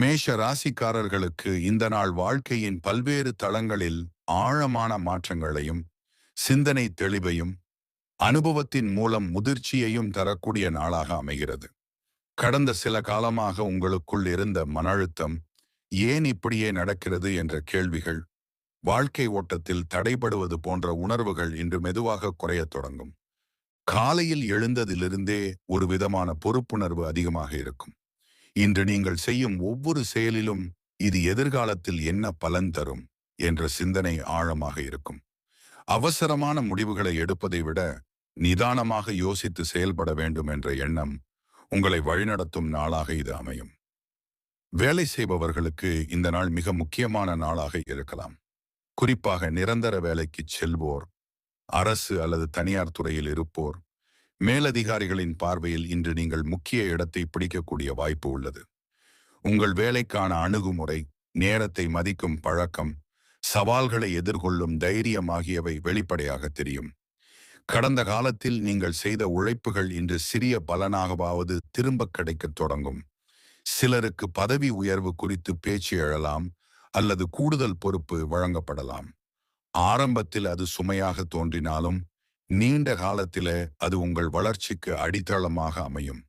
மேஷ ராசிக்காரர்களுக்கு இந்த நாள் வாழ்க்கையின் பல்வேறு தளங்களில் ஆழமான மாற்றங்களையும் சிந்தனை தெளிவையும் அனுபவத்தின் மூலம் முதிர்ச்சியையும் தரக்கூடிய நாளாக அமைகிறது. கடந்த சில காலமாக உங்களுக்குள் இருந்த மன அழுத்தம் ஏன் இப்படியே நடக்கிறது என்ற கேள்விகள் வாழ்க்கை ஓட்டத்தில் தடைபடுவது போன்ற உணர்வுகள் இன்று மெதுவாக குறையத் தொடங்கும். காலையில் எழுந்ததிலிருந்தே ஒரு விதமான பொறுப்புணர்வு அதிகமாக இருக்கும். இன்று நீங்கள் செய்யும் ஒவ்வொரு செயலிலும் இது எதிர்காலத்தில் என்ன பலன் தரும் என்ற சிந்தனை ஆழமாக இருக்கும். அவசரமான முடிவுகளை எடுப்பதை விட நிதானமாக யோசித்து செயல்பட வேண்டும் என்ற எண்ணம் உங்களை வழிநடத்தும் நாளாக இது அமையும். வேலை செய்பவர்களுக்கு இந்த நாள் மிக முக்கியமான நாளாக இருக்கலாம். குறிப்பாக நிரந்தர வேலைக்கு செல்வோர் அரசு அல்லது தனியார் துறையில் இருப்போர் மேலதிகாரிகளின் பார்வையில் இன்று நீங்கள் முக்கிய இடத்தை பிடிக்கக்கூடிய வாய்ப்பு உள்ளது. உங்கள் வேலைக்கான அணுகுமுறை நேரத்தை மதிக்கும் பழக்கம் சவால்களை எதிர்கொள்ளும் தைரியம் ஆகியவை வெளிப்படையாக தெரியும். கடந்த காலத்தில் நீங்கள் செய்த உழைப்புகள் இன்று சிறிய பலனாகவாவது திரும்ப கிடைக்கத் தொடங்கும். சிலருக்கு பதவி உயர்வு குறித்து பேச்சு எழலாம் அல்லது கூடுதல் பொறுப்பு வழங்கப்படலாம். ஆரம்பத்தில் அது சுமையாக தோன்றினாலும் நீண்ட காலத்திலே அது உங்கள் வளர்ச்சிக்கு அடித்தளமாக அமையும்.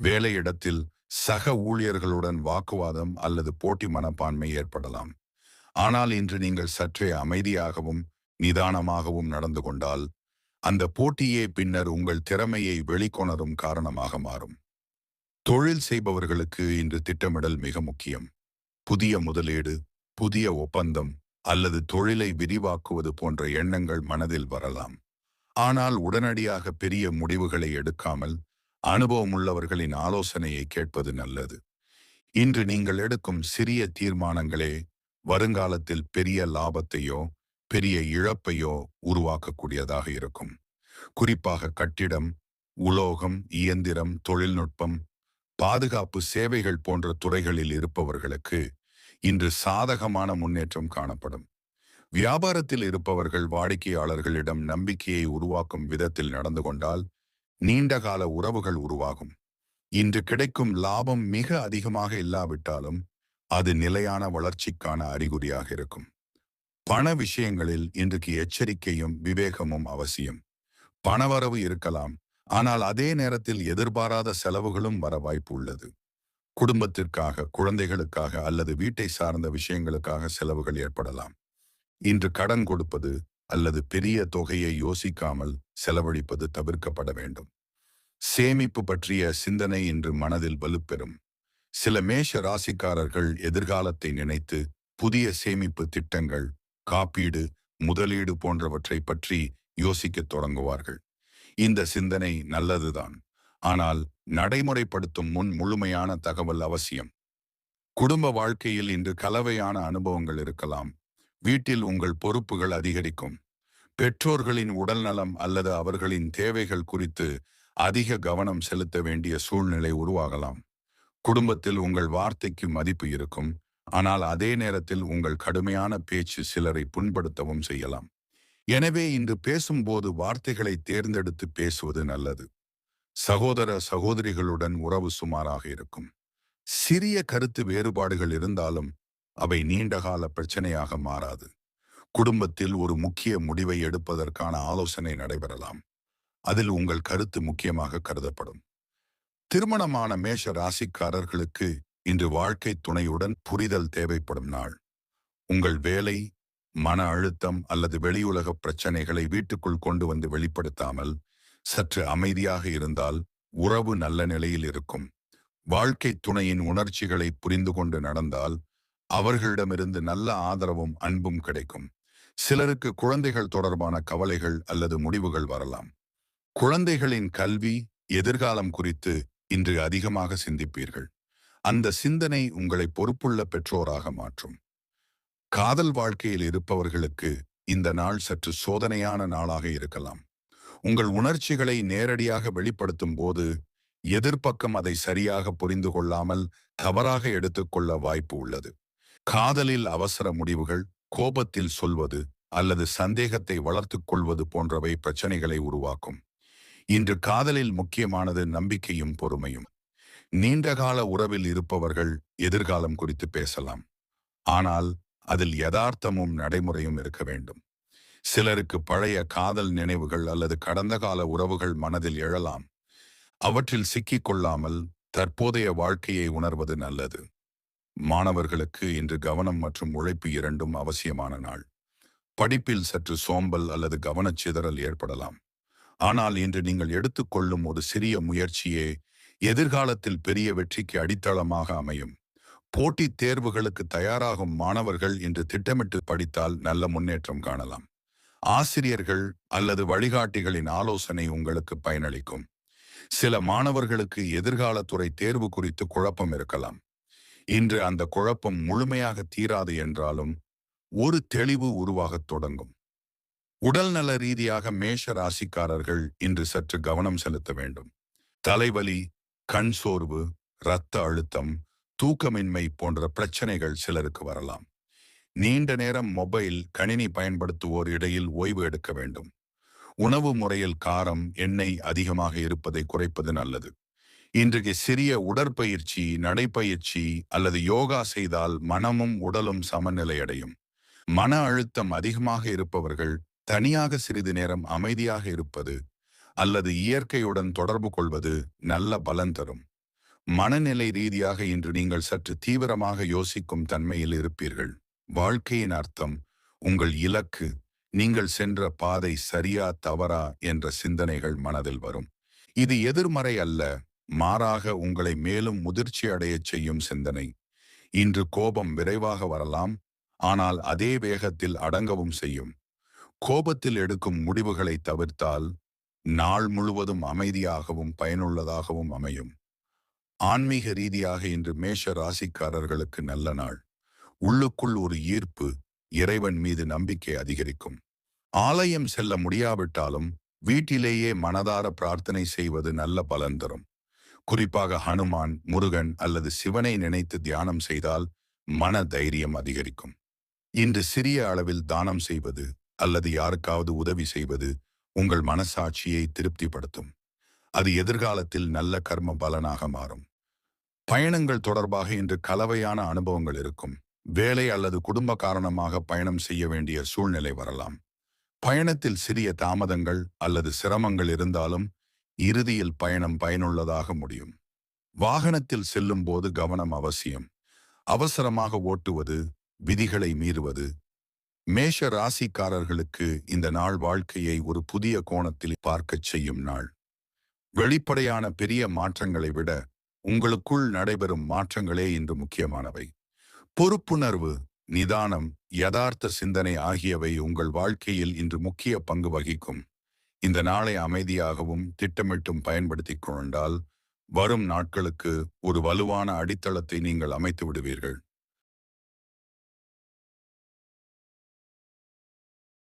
வேலையிடத்தில் சக ஊழியர்களுடன் வாக்குவாதம் அல்லது போட்டி மனப்பான்மை ஏற்படலாம். ஆனால் இன்று நீங்கள் சற்றே அமைதியாகவும் நிதானமாகவும் நடந்து கொண்டால் அந்த போட்டியே பின்னர் உங்கள் திறமையை வெளிக்கொணரும் காரணமாக மாறும். தொழில் செய்பவர்களுக்கு இன்று திட்டமிடல் மிக முக்கியம். புதிய முதலீடு புதிய ஒப்பந்தம் அல்லது தொழிலை விரிவாக்குவது போன்ற எண்ணங்கள் மனதில் வரலாம். ஆனால் உடனடியாக பெரிய முடிவுகளை எடுக்காமல் அனுபவம் உள்ளவர்களின் ஆலோசனையை கேட்பது நல்லது. இன்று நீங்கள் எடுக்கும் சிறிய தீர்மானங்களே வருங்காலத்தில் பெரிய லாபத்தையோ பெரிய இழப்பையோ உருவாக்கக்கூடியதாக இருக்கும். குறிப்பாக கட்டிடம் உலோகம் இயந்திரம் தொழில்நுட்பம் பாதுகாப்பு சேவைகள் போன்ற துறைகளில் இருப்பவர்களுக்கு இன்று சாதகமான முன்னேற்றம் காணப்படும். வியாபாரத்தில் இருப்பவர்கள் வாடிக்கையாளர்களிடம் நம்பிக்கையை உருவாக்கும் விதத்தில் நடந்து கொண்டால் நீண்டகால உறவுகள் உருவாகும். இன்று கிடைக்கும் லாபம் மிக அதிகமாக இல்லாவிட்டாலும் அது நிலையான வளர்ச்சிக்கான அறிகுறியாக இருக்கும். பண விஷயங்களில் இன்றைக்கு எச்சரிக்கையும் விவேகமும் அவசியம். பணவரவு இருக்கலாம் ஆனால் அதே நேரத்தில் எதிர்பாராத செலவுகளும் வர வாய்ப்பு உள்ளது. குடும்பத்திற்காக குழந்தைகளுக்காக அல்லது வீட்டை சார்ந்த விஷயங்களுக்காக செலவுகள் ஏற்படலாம். இன்று கடன் கொடுப்பது அல்லது பெரிய தொகையை யோசிக்காமல் செலவழிப்பது தவிர்க்கப்பட வேண்டும். சேமிப்பு பற்றிய சிந்தனை இன்று மனதில் வலுப்பெறும். சில மேஷ ராசிக்காரர்கள் எதிர்காலத்தை நினைத்து புதிய சேமிப்பு திட்டங்கள் காப்பீடு முதலீடு போன்றவற்றை பற்றி யோசிக்கத் தொடங்குவார்கள். இந்த சிந்தனை நல்லதுதான். ஆனால் நடைமுறைப்படுத்தும் முன் முழுமையான தகவல் அவசியம். குடும்ப வாழ்க்கையில் இன்று கலவையான அனுபவங்கள் இருக்கலாம். வீட்டில் உங்கள் பொறுப்புகள் அதிகரிக்கும். பெற்றோர்களின் உடல்நலம் அல்லது அவர்களின் தேவைகள் குறித்து அதிக கவனம் செலுத்த வேண்டிய சூழ்நிலை உருவாகலாம். குடும்பத்தில் உங்கள் வார்த்தைக்கு மதிப்பு இருக்கும். ஆனால் அதே நேரத்தில் உங்கள் கடுமையான பேச்சு சிலரை புண்படுத்தவும் செய்யலாம். எனவே இன்று பேசும்போது வார்த்தைகளை தேர்ந்தெடுத்து பேசுவது நல்லது. சகோதர சகோதரிகளுடன் உறவு சுமாராக இருக்கும். சிறிய கருத்து வேறுபாடுகள் இருந்தாலும் அவை நீண்டகால பிரச்சனையாக மாறாது. குடும்பத்தில் ஒரு முக்கிய முடிவை எடுப்பதற்கான ஆலோசனை நடைபெறலாம். அதில் உங்கள் கருத்து முக்கியமாக கருதப்படும். திருமணமான மேஷ ராசிக்காரர்களுக்கு இன்று வாழ்க்கை துணையுடன் புரிதல் தேவைப்படும் நாள். உங்கள் வேலை மன அழுத்தம் அல்லது வெளியுலக பிரச்சனைகளை வீட்டுக்குள் கொண்டு வந்து வெளிப்படுத்தாமல் சற்று அமைதியாக இருந்தால் உறவு நல்ல நிலையில் இருக்கும். வாழ்க்கை துணையின் உணர்ச்சிகளை புரிந்து கொண்டு நடந்தால் அவர்களிடமிருந்து நல்ல ஆதரவும் அன்பும் கிடைக்கும். சிலருக்கு குழந்தைகள் தொடர்பான கவலைகள் அல்லது முடிவுகள் வரலாம். குழந்தைகளின் கல்வி எதிர்காலம் குறித்து இன்று அதிகமாக சிந்திப்பீர்கள். அந்த சிந்தனை உங்களை பொறுப்புள்ள பெற்றோராக மாற்றும். காதல் வாழ்க்கையில் இருப்பவர்களுக்கு இந்த நாள் சற்று சோதனையான நாளாக இருக்கலாம். உங்கள் உணர்ச்சிகளை நேரடியாக வெளிப்படுத்தும் போது எதிர்ப்பக்கம் அதை சரியாக புரிந்து கொள்ளாமல் தவறாக எடுத்துக்கொள்ள வாய்ப்பு உள்ளது. காதலில் அவசர முடிவுகள் கோபத்தில் சொல்வது அல்லது சந்தேகத்தை வளர்த்துக் கொள்வது போன்றவை பிரச்சனைகளை உருவாக்கும். இன்று காதலில் முக்கியமானது நம்பிக்கையும் பொறுமையும். நீண்டகால உறவில் இருப்பவர்கள் எதிர்காலம் குறித்து பேசலாம். ஆனால் அதில் யதார்த்தமும் நடைமுறையும் இருக்க வேண்டும். சிலருக்கு பழைய காதல் நினைவுகள் அல்லது கடந்த கால உறவுகள் மனதில் எழலாம். அவற்றில் சிக்கிக் கொள்ளாமல் தற்போதைய வாழ்க்கையை உணர்வது நல்லது. மாணவர்களுக்கு இன்று கவனம் மற்றும் உழைப்பு இரண்டும் அவசியமான நாள். படிப்பில் சற்று சோம்பல் அல்லது கவனச்சிதறல் ஏற்படலாம். ஆனால் இன்று நீங்கள் எடுத்துக்கொள்ளும் ஒரு சிறிய முயற்சியே எதிர்காலத்தில் பெரிய வெற்றிக்கு அடித்தளமாக அமையும். போட்டித் தேர்வுகளுக்கு தயாராகும் மாணவர்கள் இன்று திட்டமிட்டு படித்தால் நல்ல முன்னேற்றம் காணலாம். ஆசிரியர்கள் அல்லது வழிகாட்டிகளின் ஆலோசனை உங்களுக்கு பயனளிக்கும். சில மாணவர்களுக்கு எதிர்காலத்துறை தேர்வு குறித்து குழப்பம் இருக்கலாம். இன்று அந்த குழப்பம் முழுமையாக தீராது என்றாலும் ஒரு தெளிவு உருவாகத் தொடங்கும். உடல்நல ரீதியாக மேஷ ராசிக்காரர்கள் இன்று சற்று கவனம் செலுத்த வேண்டும். தலைவலி கண் சோர்வு இரத்த அழுத்தம் தூக்கமின்மை போன்ற பிரச்சனைகள் சிலருக்கு வரலாம். நீண்ட நேரம் மொபைல் கணினி பயன்படுத்துவோர் இடையில் ஓய்வு எடுக்க வேண்டும். உணவு முறையில் காரம் எண்ணெய் அதிகமாக இருப்பதை குறைப்பது நல்லது. இன்றைக்கு சிறிய உடற்பயிற்சி நடைப்பயிற்சி அல்லது யோகா செய்தால் மனமும் உடலும் சமநிலையடையும். மன அழுத்தம் அதிகமாக இருப்பவர்கள் தனியாக சிறிது நேரம் அமைதியாக இருப்பது அல்லது இயற்கையுடன் தொடர்பு கொள்வது நல்ல பலன் தரும். மனநிலை ரீதியாக இன்று நீங்கள் சற்று தீவிரமாக யோசிக்கும் தன்மையில் இருப்பீர்கள். வாழ்க்கையின் அர்த்தம் உங்கள் இலக்கு நீங்கள் சென்ற பாதை சரியா தவறா என்ற சிந்தனைகள் மனதில் வரும். இது எதிர்மறை அல்ல மாறாக உங்களை மேலும் முதிர்ச்சி அடையச் செய்யும் சிந்தனை. இன்று கோபம் விரைவாக வரலாம் ஆனால் அதே வேகத்தில் அடங்கவும் செய்யும். கோபத்தில் எடுக்கும் முடிவுகளை தவிர்த்தால் நாள் முழுவதும் அமைதியாகவும் பயனுள்ளதாகவும் அமையும். ஆன்மீக ரீதியாக இன்று மேஷ ராசிக்காரர்களுக்கு நல்ல நாள். உள்ளுக்குள் ஒரு ஈர்ப்பு இறைவன் மீது நம்பிக்கை அதிகரிக்கும். ஆலயம் செல்ல முடியாவிட்டாலும் வீட்டிலேயே மனதார பிரார்த்தனை செய்வது நல்ல பலன் தரும். குறிப்பாக ஹனுமான் முருகன் அல்லது சிவனை நினைத்து தியானம் செய்தால் மன தைரியம் அதிகரிக்கும். இன்று சிறிய அளவில் தானம் செய்வது அல்லது யாருக்காவது உதவி செய்வது உங்கள் மனசாட்சியை திருப்திப்படுத்தும். அது எதிர்காலத்தில் நல்ல கர்ம பலனாக மாறும். பயணங்கள் தொடர்பாக இன்று கலவையான அனுபவங்கள் இருக்கும். வேலை அல்லது குடும்ப காரணமாக பயணம் செய்ய வேண்டிய சூழ்நிலை வரலாம். பயணத்தில் சிறிய தாமதங்கள் அல்லது சிரமங்கள் இருந்தாலும் இறுதியில் பயணம் பயனுள்ளதாக முடியும். வாகனத்தில் செல்லும் போது கவனம் அவசியம். அவசரமாக ஓட்டுவது விதிகளை மீறுவது. மேஷ ராசிக்காரர்களுக்கு இந்த நாள் வாழ்க்கையை ஒரு புதிய கோணத்தில் பார்க்கச் செய்யும் நாள். வெளிப்படையான பெரிய மாற்றங்களை விட உங்களுக்குள் நடைபெறும் மாற்றங்களே இன்று முக்கியமானவை. பொறுப்புணர்வு நிதானம் யதார்த்த சிந்தனை ஆகியவை உங்கள் வாழ்க்கையில் இன்று முக்கிய பங்கு வகிக்கும். இந்த நாளை அமைதியாகவும் திட்டமிட்டும் பயன்படுத்திக் கொண்டால் வரும் நாட்களுக்கு ஒரு வலுவான அடித்தளத்தை நீங்கள் அமைத்து விடுவீர்கள்.